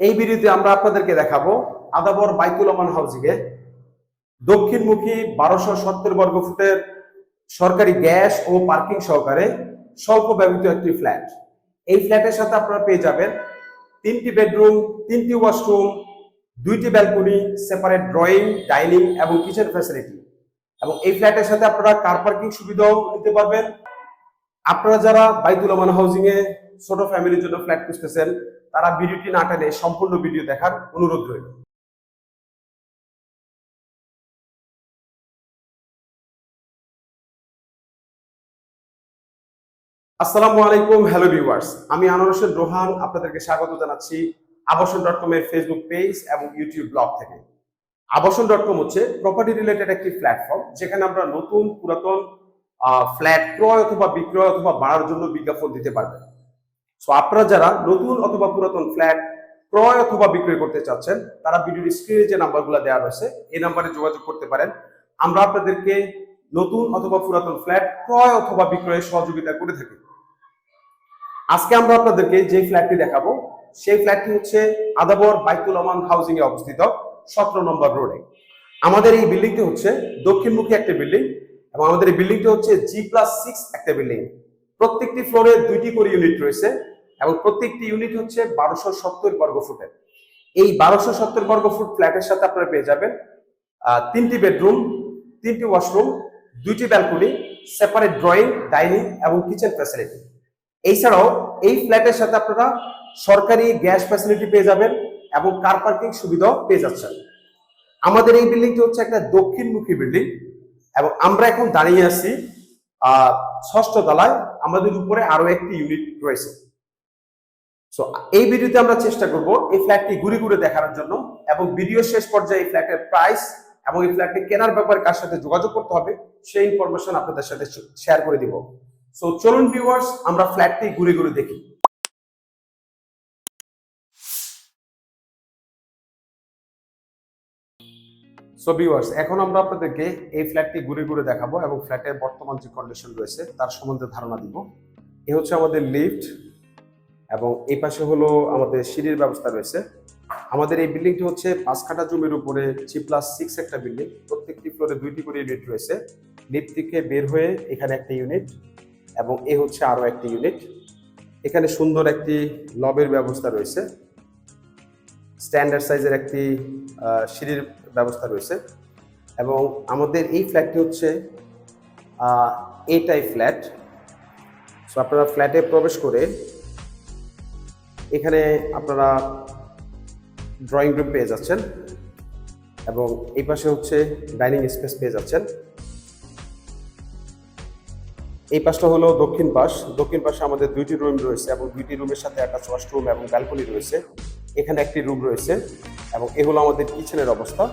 এই ভিডিওতে আমরা আপনাদেরকে দেখাবো আদাবর বাইতুল আমান হাউজিং এ দক্ষিণমুখী বারোশো সত্তর বর্গ ফুটের সরকারি গ্যাস ও পার্কিং সহকারে স্বল্প ব্যবহৃত একটি ফ্ল্যাট। এই ফ্ল্যাটের সাথে আপনারা পেয়ে যাবেন তিনটি বেডরুম, তিনটি ওয়াশরুম, দুইটি ব্যালকনি, সেপারেট ড্রয়িং, ডাইনিং এবং কিচেন ফ্যাসিলিটি। এবং এই ফ্ল্যাটের সাথে আপনারা কার পার্কিং সুবিধাও নিতে পারবেন। আপনারা যারা বাইতুল আমান হাউজিং এ ছোট ফ্যামিলির জন্য ফ্ল্যাট খুঁজতেছেন তারা ভিডিওটি না টেনে সম্পূর্ণ ভিডিও দেখার অনুরোধ রইল। আসসালামু আলাইকুম, হ্যালো ভিউয়ার্স। আমি আনারসের রোহান, আপনাদেরকে স্বাগত জানাচ্ছি আবাসন ডট কম এর ফেসবুক পেজ এবং ইউটিউব ব্লগ থেকে। আবাসন ডট কম হচ্ছে প্রপার্টি রিলেটেড একটি প্ল্যাটফর্ম যেখানে আমরা নতুন, পুরাতন ফ্ল্যাট ক্রয় অথবা বিক্রয় অথবা বাড়ার জন্য বিজ্ঞাপন দিতে পারবেন। সো আপনারা যারা নতুন অথবা পুরাতন ফ্ল্যাট ক্রয় অথবা বিক্রয় করতে চাচ্ছেন, তারা ভিডিওর স্ক্রিনে যে নাম্বারগুলো দেওয়া রয়েছে, এই নাম্বারে যোগাযোগ করতে পারেন। আমরা আপনাদেরকে নতুন অথবা পুরাতন ফ্ল্যাট ক্রয় অথবা বিক্রয়ে সহযোগিতা করে থাকি। আজকে আমরা আপনাদেরকে যে ফ্ল্যাটটি দেখাবো, সেই ফ্ল্যাটটি হচ্ছে আদাবর বাইতুল আমান হাউজিং এ অবস্থিত সতেরো নম্বর রোডে আমাদের এই বিল্ডিংটি হচ্ছে দক্ষিণমুখী একটা বিল্ডিং এবং আমাদের এই বিল্ডিংটি হচ্ছে জি প্লাস সিক্স একটা বিল্ডিং প্রত্যেকটি ফ্লোরে দুইটি করে ইউনিট রয়েছে এবং প্রত্যেকটি ইউনিট হচ্ছে বারোশো সত্তর বর্গ ফুটের এই বারোশো সত্তর বর্গ ফুট ফ্ল্যাটের সাথে আপনারা পেয়ে যাবেন তিনটি বেডরুম, তিনটি ওয়াশরুম, দুইটি ব্যালকনি, সেপারেট ড্রয়িং, ডাইনিং এবং কিচেন ফ্যাসিলিটি। এছাড়াও এই ফ্ল্যাটের সাথে আপনারা সরকারি গ্যাস ফ্যাসিলিটি পেয়ে যাবেন এবং কার পার্কিং সুবিধাও পেয়ে যাচ্ছেন। আমাদের এই বিল্ডিংটি হচ্ছে একটা দক্ষিণমুখী বিল্ডিং এবং আমরা এখন দাঁড়িয়ে আছি ষষ্ঠ তলায় আমাদের উপরে আরও একটি ইউনিট রয়েছে। সো এই ভিডিওতে আমরা চেষ্টা করব এই ফ্ল্যাটটি ঘুরে ঘুরে দেখানোর জন্য এবং ভিডিও শেষ পর্যায়ে এই ফ্ল্যাটের প্রাইস এবং এই ফ্ল্যাটটি কেনার ব্যাপারে কার সাথে যোগাযোগ করতে হবে সেই ইনফরমেশন আপনাদের সাথে শেয়ার করে দিব। সো চলুন ভিউয়ার্স আমরা ফ্ল্যাটটি ঘুরে ঘুরে দেখি। সো ভিউয়ার্স এখন আমরা আপনাদেরকে এই ফ্ল্যাটটি ঘুরে ঘুরে দেখাবো এবং ফ্ল্যাটের বর্তমান যে কন্ডিশন রয়েছে, তার সম্বন্ধে ধারণা দিব। এ হচ্ছে আমাদের লিফট এবং এই পাশে হলো আমাদের সিঁড়ির ব্যবস্থা রয়েছে। আমাদের এই বিল্ডিংটি হচ্ছে পাঁচ কাঠা জমির উপরে জি প্লাস সিক্স একটা বিল্ডিং প্রত্যেকটি ফ্লোরে দুইটি করে ইউনিট রয়েছে। লিফট থেকে বের হয়ে এখানে একটা ইউনিট এবং এ হচ্ছে আরও একটি ইউনিট এখানে সুন্দর একটি লবের ব্যবস্থা রয়েছে। স্ট্যান্ডার্ড সাইজের একটি সিঁড়ির ব্যবস্থা রয়েছে। এবং আমাদের এই ফ্ল্যাটটি হচ্ছে এটাই ফ্ল্যাট সো আপনারা ফ্ল্যাটে প্রবেশ করে এখানে আপনারা ড্রয়িং রুম পেয়ে যাচ্ছেন এবং এই পাশে হচ্ছে ডাইনিং স্পেস পেয়ে যাচ্ছেন। এই পাশটা হলো দক্ষিণ পাশ। দক্ষিণ পাশে আমাদের দুইটি রুম রয়েছে এবং দুইটি রুমের সাথে একটা ওয়াশরুম এবং ব্যালকনি রয়েছে। এখানে একটি রুম রয়েছে এবং এ হলো আমাদের কিচেনের অবস্থা।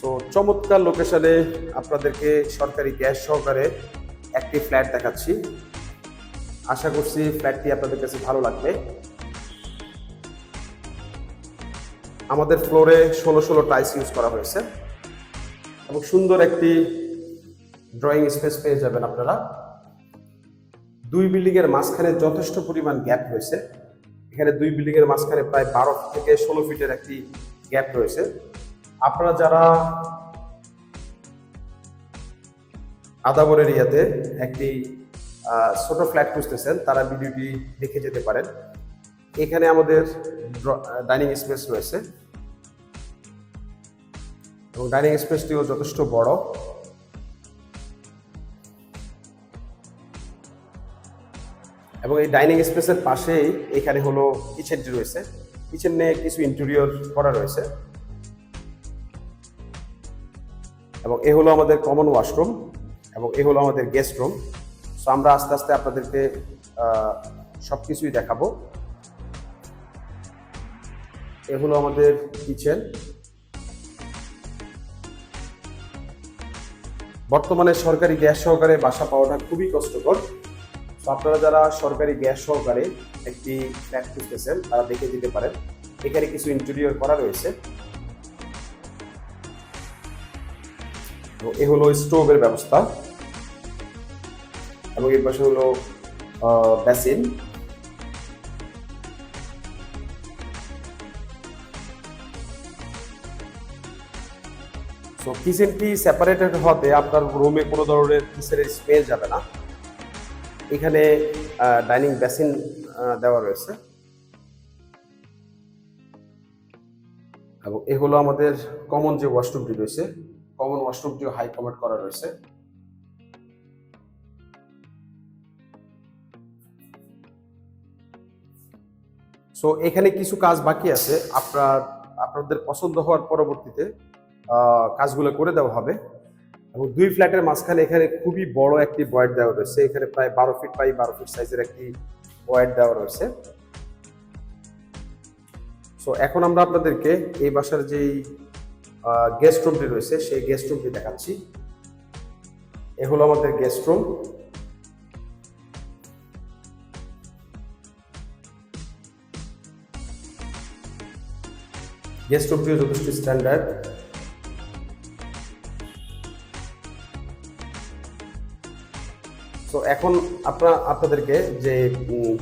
সো চমৎকার লোকেশনে আপনাদেরকে সরকারি গ্যাস সহকারে একটি ফ্ল্যাট দেখাচ্ছি। আশা করছি ফ্ল্যাটটি আপনাদের কাছে ভালো লাগবে। আমাদের ফ্লোরে ষোলো ষোলো টাইলস ইউজ করা হয়েছে। এবং সুন্দর একটি ড্রয়িং স্পেস পেয়ে যাবেন আপনারা। দুই বিল্ডিং এর মাঝখানে যথেষ্ট পরিমাণ গ্যাপ রয়েছে। এখানে দুই বিল্ডিং এর মাঝখানে প্রায় বারো থেকে ষোলো ফিটের একটি গ্যাপ রয়েছে। আপনারা যারা আদাবর এরিয়াতে একটি ছোট ফ্ল্যাট খুঁজতেছেন, তারা ভিডিওটি দেখে যেতে পারেন। এখানে আমাদের ডাইনিং স্পেস রয়েছে। এবং ডাইনিং স্পেসটিও যথেষ্ট বড়। এবং এই ডাইনিং স্পেসের পাশেই এখানে হলো কিচেনটি রয়েছে। কিচেনে কিছু ইন্টেরিয়র করা রয়েছে। এবং এ হলো আমাদের কমন ওয়াশরুম এবং এ হলো আমাদের গেস্ট রুম সো আমরা আস্তে আস্তে আপনাদেরকে সব কিছুই দেখাবো। এ হলো আমাদের কিচেন বর্তমানে সরকারি গ্যাস সহকারে বাসা পাওয়াটা খুবই কষ্টকর। তো আপনারা যারা সরকারি গ্যাস সহকারে একটি ফ্ল্যাট খুঁজতেছেন, তারা দেখে দিতে পারেন। এখানে কিছু ইন্টেরিয়র করা রয়েছে। এ হলো স্টোভের ব্যবস্থা। এবং এর পাশে হলো বেসিন তো কিচেনটি সেপারেটেড হতে আপনার রুমে কোনো ধরনের কিচেনের স্পেস যাবে না। এখানে ডাইনিং বেসিন দেওয়া রয়েছে। এবং এ হলো আমাদের কমন যে ওয়াশরুমটি রয়েছে, কমন ওয়াশরুমটিও হাই কমেন্ট করা রয়েছে। সো, এখানে কিছু কাজ বাকি আছে। আপনার, আপনাদের পছন্দ হওয়ার পরবর্তীতে কাজগুলো করে দেওয়া হবে। এবং দুই ফ্ল্যাটের মাঝখানে এখানে খুবই বড় একটি বয়েড দেওয়া রয়েছে। এখানে প্রায় বারো ফিট বাই বারো ফিট সাইজের একটি বয়েড দেওয়া রয়েছে। সো এখন আমরা আপনাদেরকে এই বাসার যেই গেস্ট রুমটি রয়েছে, সেই গেস্ট রুমটি দেখাচ্ছি। এ হলো আমাদের গেস্ট রুম গেস্ট রুমটিও যথেষ্ট স্ট্যান্ডার্ড তো এখন আপনার আপনাদেরকে যে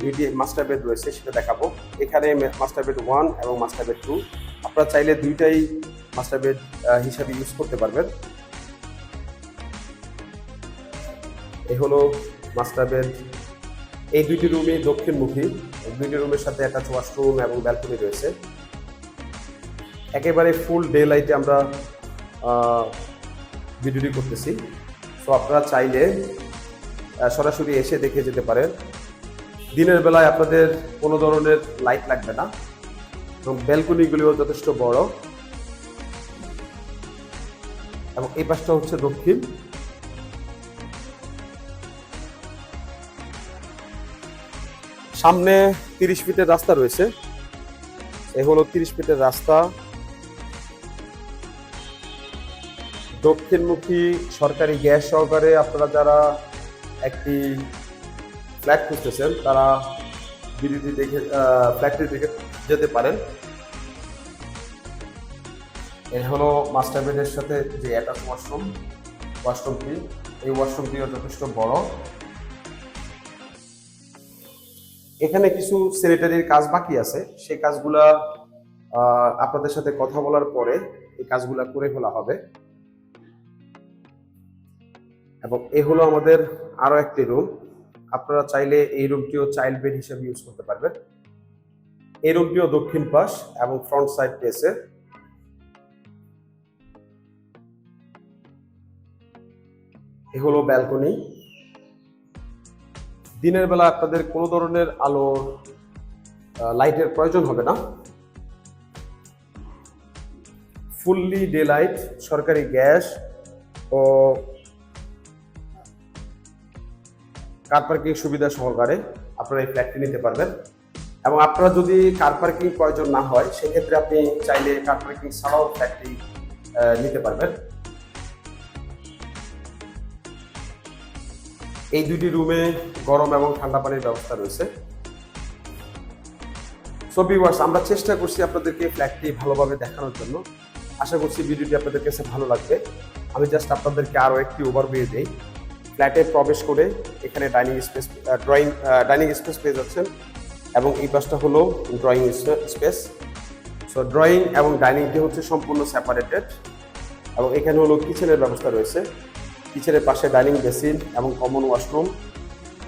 দুইটি মাস্টার বেড রয়েছে সেটা দেখাবো। এখানে মাস্টার বেড ওয়ান এবং মাস্টার বেড টু আপনারা চাইলে দুইটাই মাস্টার বেড হিসাবে ইউজ করতে পারবেন। এই হলো মাস্টার বেড এই দুইটি রুমই দক্ষিণমুখী। দুইটি রুমের সাথে অ্যাটাচ ওয়াশরুম এবং ব্যালকনি রয়েছে। একেবারে ফুল ডে লাইটে আমরা ভিডিওটি করতেছি। তো আপনারা চাইলে সরাসরি এসে দেখে যেতে পারেন। দিনের বেলায় আপনাদের কোনো ধরনের লাইট লাগবে না এবং ব্যালকনিগুলিও যথেষ্ট বড়। এবং এই পাশটা হচ্ছে দক্ষিণ। সামনে তিরিশ ফিটের রাস্তা রয়েছে। এ হলো তিরিশ ফিটের রাস্তা। দক্ষিণমুখী সরকারি গ্যাস সহকারে আপনারা যারা একটি ফ্ল্যাট খুঁজতেছেন, তারা ভিডিওটি দেখে ফ্ল্যাটটি দেখে যেতে পারেন। এই হলো মাস্টার বেডের সাথে যে অ্যাটাচ ওয়াশরুম ওয়াশরুমটি এই ওয়াশরুমটিও যথেষ্ট বড়। এখানে কিছু স্যানিটারির কাজ বাকি আছে। সেই কাজগুলা আপনাদের সাথে কথা বলার পরে এই কাজগুলা করে ফেলা হবে। এবং এ হলো আমাদের আরও একটি রুম আপনারা চাইলে এই রুমটিও চাইল্ড বেড হিসেবে ইউজ করতে পারবেন। এই রুমটিও দক্ষিণ পাশ এবং ফ্রন্ট সাইড পেয়েছে এ হলো ব্যালকনি দিনের বেলা আপনাদের কোনো ধরনের আলো লাইটের প্রয়োজন হবে না। ফুললি ডে লাইট সরকারি গ্যাস ও কার পার্কিং সুবিধা সহকারে আপনারা এই ফ্ল্যাটটি নিতে পারবেন। এবং আপনারা যদি কার পার্কিং প্রয়োজন না হয়, সেক্ষেত্রে আপনি চাইলে কার পার্কিং ছাড়াও ফ্ল্যাটটি নিতে পারবেন। এই দুটি রুমে গরম এবং ঠান্ডা পানির ব্যবস্থা রয়েছে। সো ভিউয়ার্স আমরা চেষ্টা করছি আপনাদেরকে ফ্ল্যাটটি ভালোভাবে দেখানোর জন্য। আশা করছি ভিডিওটি আপনাদের কাছে ভালো লাগবে। আমি জাস্ট আপনাদেরকে আরও একটি ওভারভিউ দিই। ফ্ল্যাটে প্রবেশ করে এখানে dining space drawing dining space পেয়ে যাচ্ছেন এবং এই পাশটা হলো ড্রয়িং স্পেস। সো ড্রয়িং এবং ডাইনিং ডাইনিংটি হচ্ছে সম্পূর্ণ সেপারেটেড এবং এখানে হলো কিচেনের ব্যবস্থা রয়েছে। কিচেনের পাশে ডাইনিং বেসিন এবং কমন ওয়াশরুম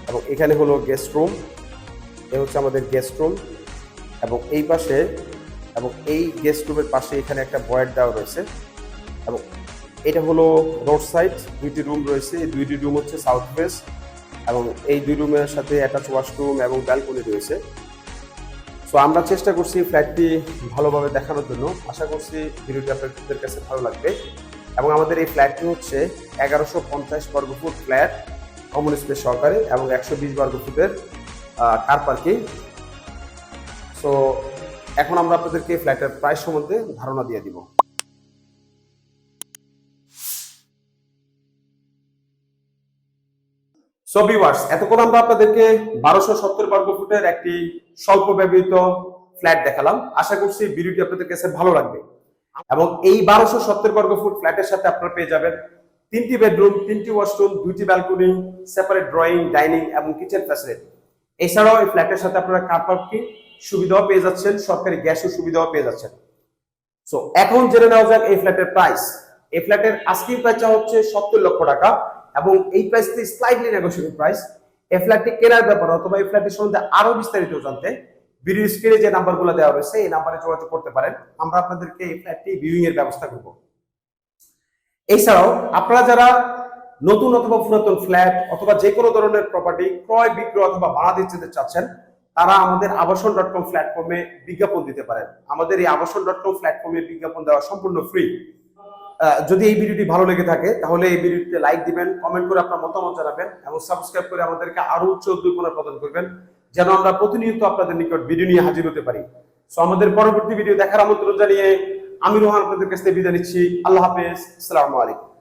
এবং এখানে হলো গেস্ট রুম। এ হচ্ছে আমাদের গেস্ট রুম এবং এই পাশে এবং এই গেস্ট রুমের পাশে এখানে একটা বয়েড দেওয়া রয়েছে এবং এটা হলো রোড সাইড, দুইটি রুম রয়েছে। এই দুইটি রুম হচ্ছে সাউথ ফেস এবং এই দুই রুমের সাথে অ্যাটাচ ওয়াশরুম এবং ব্যালকনি রয়েছে। সো আমরা চেষ্টা করছি ফ্ল্যাটটি ভালোভাবে দেখানোর জন্য। আশা করছি ভিডিওটি আপনাদের কাছে ভালো লাগবে। এবং আমাদের এই ফ্ল্যাটটি হচ্ছে এগারোশো পঞ্চাশ বর্গফুট ফ্ল্যাট কমন স্পেস সহকারে এবং একশো বিশ বর্গফুটের কার পার্কিং সো এখন আমরা আপনাদেরকে ফ্ল্যাটের প্রাইস সম্বন্ধে ধারণা দিয়ে দিব। সো ভিউয়ার্স এতক্ষণ আমরা আপনাদেরকে বারোশো সত্তর বর্গ ফুটের একটি স্বল্প ব্যবহৃত ফ্ল্যাট দেখালাম। আশা করছি ভিডিওটি আপনাদের কাছে ভালো লাগবে। এবং এই বারোশো সত্তর বর্গ ফুট ফ্ল্যাটের সাথে আপনারা পেয়ে যাবেন তিনটি বেডরুম তিনটি ওয়াশরুম দুইটি ব্যালকনি সেপারেট ড্রয়িং ডাইনিং এবং কিচেন ফ্যাসিলিটি এছাড়াও এই ফ্ল্যাটের সাথে আপনারা কার পার্কিং সুবিধাও পেয়ে যাচ্ছেন, সরকারি গ্যাসের সুবিধাও পেয়ে যাচ্ছেন। সো এখন জেনে নেওয়া যাক এই ফ্ল্যাটের প্রাইস এই ফ্ল্যাটের আস্কিং প্রাইসটা হচ্ছে সত্তর লক্ষ টাকা। এবং এই প্রাইসটি স্লাইডলি নেগোসিয়েবল প্রাইস এই ফ্ল্যাটটি কেনার ব্যাপারে অথবা এই ফ্ল্যাটের সম্বন্ধে আরও বিস্তারিত জানতে ভিডিও স্ক্রিনে যে নাম্বারগুলো দেওয়া রয়েছে, এই নাম্বারে যোগাযোগ করতে পারেন। আমরা আপনাদেরকে এই ফ্ল্যাটটি ভিউইং এর ব্যবস্থা করব। এছাড়াও আপনারা যারা নতুন অথবা পুরাতন ফ্ল্যাট অথবা যে কোনো ধরনের প্রপার্টি ক্রয়, বিক্রয় অথবা ভাড়া দিতে চাচ্ছেন, তারা আমাদের আবাসন ডট কম প্ল্যাটফর্মে বিজ্ঞাপন দিতে পারেন। আমাদের এই আবাসন ডট কম প্ল্যাটফর্মে বিজ্ঞাপন দেওয়া সম্পূর্ণ ফ্রি যদি এই ভিডিওটি ভালো লেগে থাকে, তাহলে এই ভিডিওটিতে লাইক দিবেন কমেন্ট করে আপনার মতামত জানাবেন এবং সাবস্ক্রাইব করে আমাদেরকে আরও উচ্চ উদ্দীপনা প্রদান করবেন, যেন আমরা প্রতিনিয়ত আপনাদের নিকট ভিডিও নিয়ে হাজির হতে পারি। সো আমাদের পরবর্তী ভিডিও দেখার আমন্ত্রণ জানিয়ে আমি রোহান আপনাদের কাছ থেকে বিদায় নিচ্ছি। আল্লাহ হাফেজ। আসসালামু আলাইকুম।